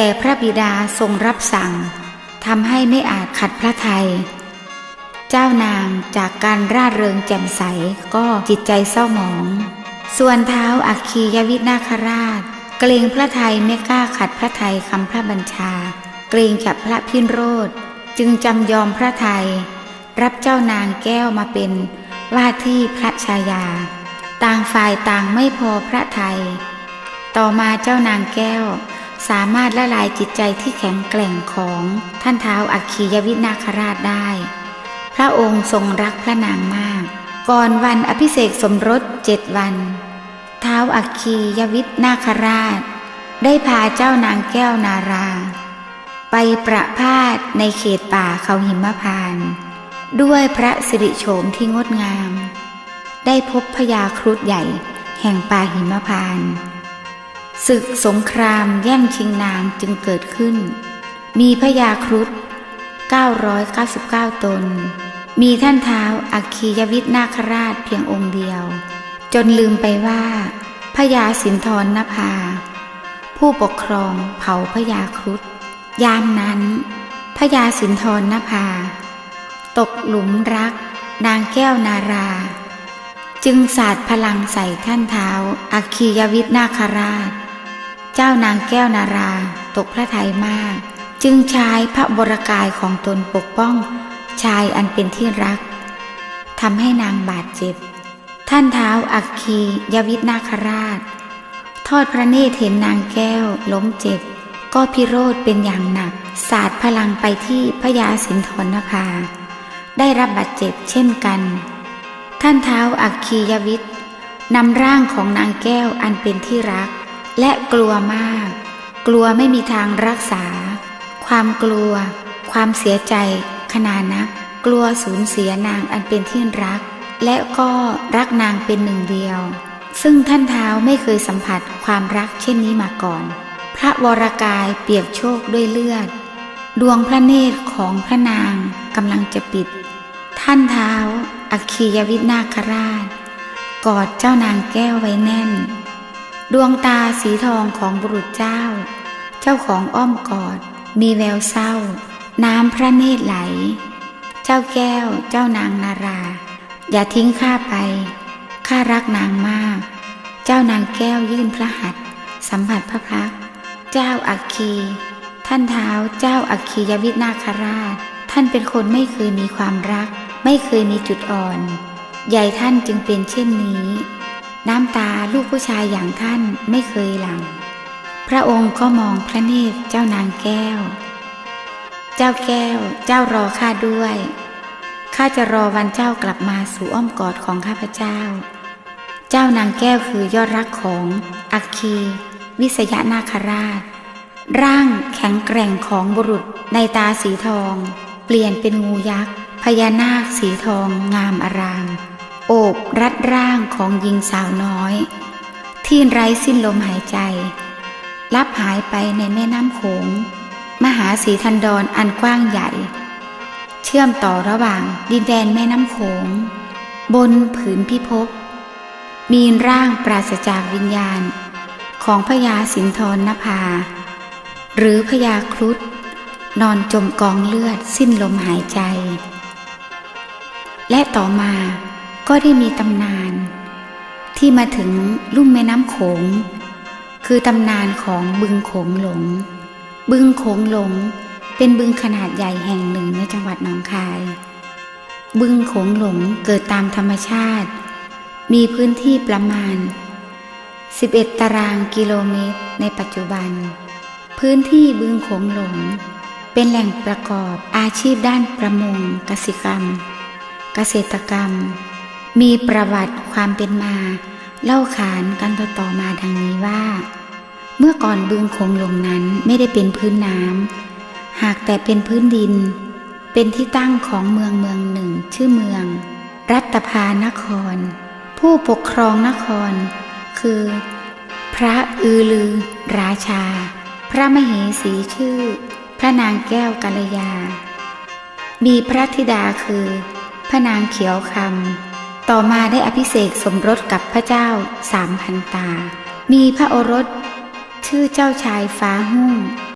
แต่พระบิดาทรงรับสั่งทำให้ไม่อาจขัดพระไทย เจ้านางจากการร่าเริงแจ่มใสก็จิตใจเศร้าหมอง ส่วนเท้าอัคคียวินาคราช เกรงพระไทยไม่กล้าขัดพระไทยคำพระบัญชา เกรงจับพระพินโรธจึงจำยอมพระไทย รับเจ้านางแก้วมาเป็นว่าที่พระชายา ต่างฝ่ายต่างไม่พอพระไทย ต่อมาเจ้านางแก้ว สามารถละลายจิตใจที่แข็งแกร่งของท่านเท้าอัคคียวินาคราชได้ พระองค์ทรงรักพระนางมาก ก่อนวันอภิเษกสมรสเจ็ดวัน เท้าอัคคียวินาคราช ได้พาเจ้านางแก้วนารา ไปประพาสในเขตป่าเขาหิมพาน ด้วยพระสิริโฉมที่งดงาม ได้พบพญาครุฑใหญ่แห่งป่าหิมพานต์ ศึกสงครามแย่งชิงนางจึงเกิดขึ้น มีพญาครุฑ999 ตน มีท่านเท้าอัคคียวิทนาคราชเพียงองค์เดียว จนลืมไปว่าพญาสินทรนภา ผู้ปกครองเผ่าพญาครุฑยามนั้นพญาสินทรนภา ตกหลุมรัก นางแก้วนารา จึงสาดพลังใส่ท่านเท้าอัคคียวิทนาคราช เจ้านางแก้วนาราตกพระทัยมาก จึงใช้พระบรกายของตนปกป้อง ชายอันเป็นที่รักทำให้นางบาดเจ็บ ท่านเท้าอัคคียวิทนาคราช ทอดพระเนตรเห็นนางแก้วล้มเจ็บ ก็พิโรธเป็นอย่างหนัก สาดพลังไปที่พญาสินทรนภา ได้รับบาดเจ็บเช่นกัน ท่านเท้าอัคคียวิทนำร่างของนางแก้วอันเป็นที่รัก และกลัวมาก กลัวไม่มีทางรักษา ความกลัว ความเสียใจ ขนาดนัก กลัวสูญเสียนางอันเป็นที่รัก และก็รักนางเป็นหนึ่งเดียว ซึ่งท่านเท้าไม่เคยสัมผัสความรักเช่นนี้มาก่อน พระวรากายเปียกโชกด้วยเลือด ดวงพระเนตรของพระนางกำลังจะปิด ท่านเท้า อคคียวิทนาคราช กอดเจ้านางแก้วไว้แน่น ดวงตาสีทองของบุรุษเจ้า เจ้าของอ้อมกอด มีแววเศร้า น้ำพระเนตรไหล เจ้าแก้ว เจ้านางนารา อย่าทิ้งข้าไป ข้ารักนางมาก เจ้านางแก้วยื่นพระหัตถ์สัมผัสพระพักตร์เจ้าอัคคี ท่านเท้าเจ้าอัคคียวิทนาคราช ท่านเป็นคนไม่เคยมีความรัก ไม่เคยมีจุดอ่อน ใหญ่ท่านจึงเป็นเช่นนี้ น้ำตาลูกผู้ชายอย่างท่านไม่เคยหลัง พระองค์ก็มองพระเนตรเจ้านางแก้ว เจ้าแก้ว เจ้ารอข้าด้วยข้าจะรอวันเจ้ากลับมาสู่อ้อมกอดของข้าพเจ้า เจ้านางแก้วคือยอดรักของอัคคี วิสยนาคราช ร่างแข็งแกร่งของบุรุษในตาสีทอง เปลี่ยนเป็นงูยักษ์พญานาคสีทองงามอาราม โอบรัดร่างของหญิงสาวน้อย ที่ไร้สิ้นลมหายใจ ลับหายไปในแม่น้ำโขง มหาสีทันดรอันกว้างใหญ่ เชื่อมต่อระหว่างดินแดนแม่น้ำโขง บนผืนพิภพมีร่างปราศจากวิญญาณ ของพญาสินทรนภา หรือพญาครุฑนอนจมกองเลือดสิ้นลมหายใจ และต่อมา ก็ได้มีตำนาน ที่มาถึงลุ่มแม่น้ำโขง คือตำนานของบึงโขงหลง บึงโขงหลงเป็นบึงขนาดใหญ่แห่งหนึ่งในจังหวัดหนองคาย บึงโขงหลงเกิดตามธรรมชาติ มีพื้นที่ประมาณ 11 ตารางกิโลเมตรในปัจจุบัน พื้นที่บึงโขงหลง เป็นแหล่งประกอบอาชีพด้านประมงกสิกรรม เกษตรกรรม มีประวัติความเป็นมา เล่าขานกันต่อๆมาดังนี้ว่า เมื่อก่อนบึงโขงหลงนั้นไม่ได้เป็นพื้นน้ำหากแต่เป็นพื้นดิน เป็นที่ตั้งของเมืองเมืองหนึ่งชื่อเมือง รัตภานคร ผู้ปกครองนคร คือ พระอือลือ ราชา พระมเหสีชื่อ พระนางแก้วกัลยา มีพระธิดาคือ พระนางเขียวคำ ต่อมาได้อภิเษกสมรสกับพระเจ้าสามพันตา มีพระโอรส ชื่อเจ้าชายฟ้าหุ่ง